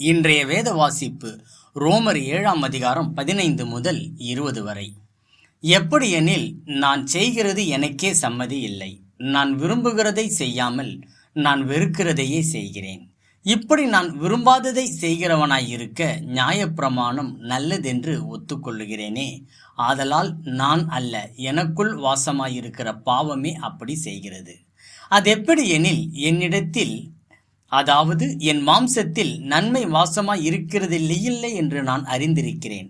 இன்றைய வேத வாசிப்பு ரோமர் ஏழாம் அதிகாரம் பதினைந்து முதல் இருபது வரை. எப்படியெனில் நான் செய்கிறது எனக்கே சம்மதி இல்லை. நான் விரும்புகிறதை செய்யாமல் நான் வெறுக்கிறதையே செய்கிறேன். இப்படி நான் விரும்பாததை செய்கிறவனாய் இருக்க நியாயப்பிரமாணம் நல்லதென்று ஒத்துக்கொள்ளுகிறேனே. ஆதலால் நான் அல்ல எனக்குள் வாசமாயிருக்கிற பாவமே அப்படி செய்கிறது. அது எப்படி எனில் என்னிடத்தில் அதாவது என் மாம்சத்தில் நன்மை வாசமாய் இருக்கிறதில்லையில்லை என்று நான் அறிந்திருக்கிறேன்.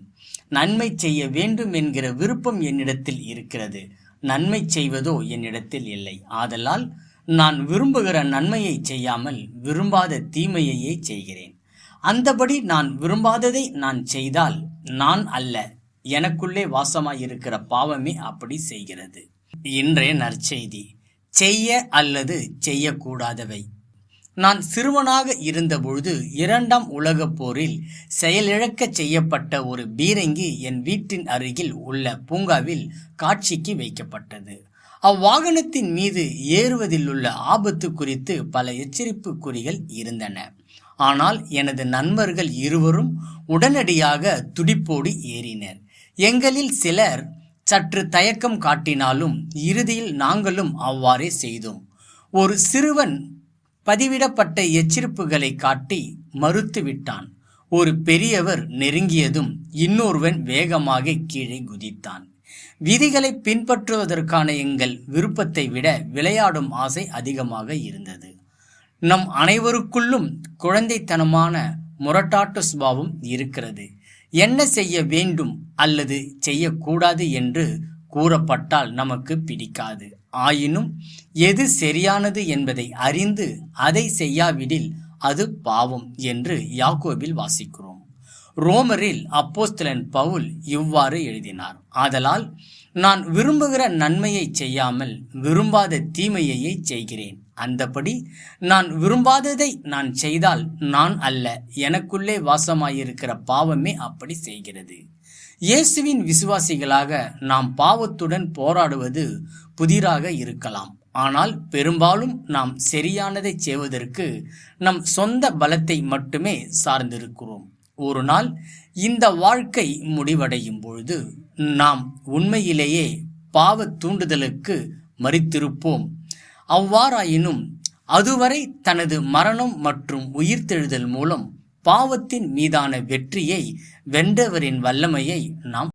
நன்மை செய்ய வேண்டும் என்கிற விருப்பம் என்னிடத்தில் இருக்கிறது. நன்மை செய்வதோ என்னிடத்தில் இல்லை. ஆதலால் நான் விரும்புகிற நன்மையை செய்யாமல் விரும்பாத தீமையையே செய்கிறேன். அந்தபடி நான் விரும்பாததை நான் செய்தால் நான் அல்ல எனக்குள்ளே வாசமாயிருக்கிற பாவமே அப்படி செய்கிறது. இன்றைய நற்செய்தி செய்ய அல்லது செய்யக்கூடாதவை. நான் சிறுவனாக இருந்தபொழுது இரண்டாம் உலகப் போரில் செயலிழக்க செய்யப்பட்ட ஒரு பீரங்கி என் வீட்டின் அருகில் உள்ள பூங்காவில் காட்சிக்கு வைக்கப்பட்டது. அவ்வாகனத்தின் மீது ஏறுவதில் உள்ள ஆபத்து குறித்து பல எச்சரிப்பு குறிகள் இருந்தன. ஆனால் எனது நண்பர்கள் இருவரும் உடனடியாக துடிப்போடு ஏறினர். எங்களில் சிலர் சற்று தயக்கம் காட்டினாலும் இறுதியில் நாங்களும் அவ்வாறே செய்தோம். ஒரு சிறுவன் பதிவிடப்பட்ட எச்சரிப்புகளை காட்டி மறுத்து விட்டான் ஒரு பெரியவர் நெருங்கியதும் இன்னொருவன் வேகமாக கீழே குதித்தான். விதிகளை பின்பற்றுவதற்கான எங்கள் விருப்பத்தை விட விளையாடும் ஆசை அதிகமாக இருந்தது. நம் அனைவருக்குள்ளும் குழந்தைத்தனமான முரட்டாட்டு சுபாவம் இருக்கிறது. என்ன செய்ய வேண்டும் அல்லது செய்யக்கூடாது என்று கூறப்பட்டால் நமக்கு பிடிக்காது. ஆயினும் எது சரியானது என்பதை அறிந்து அதை செய்யாவிடில் அது பாவம் என்று யாக்கோபில் வாசிக்கிறோம். ரோமரில் அப்போஸ்தலன் பவுல் இவ்வாறு எழுதினார். ஆதலால் நான் விரும்புகிற நன்மையை செய்யாமல் விரும்பாத தீமையையே செய்கிறேன். அந்தபடி நான் விரும்பாததை நான் செய்தால் நான் அல்ல எனக்குள்ளே வாசமாயிருக்கிற பாவமே அப்படி செய்கிறது. இயேசுவின் விசுவாசிகளாக நாம் பாவத்துடன் போராடுவது புதிராக இருக்கலாம். ஆனால் பெரும்பாலும் நாம் சரியானதை செய்வதற்கு நம் சொந்த பலத்தை மட்டுமே சார்ந்திருக்கிறோம். ஒரு நாள் இந்த வாழ்க்கை முடிவடையும் பொழுது நாம் உண்மையிலேயே பாவ தூண்டுதலுக்கு மறித்திருப்போம். அவ்வாறாயினும் அதுவரை தனது மரணம் மற்றும் உயிர்த்தெழுதல் மூலம் பாவத்தின் மீதான வெற்றியை வென்றவரின் வல்லமையை நாம்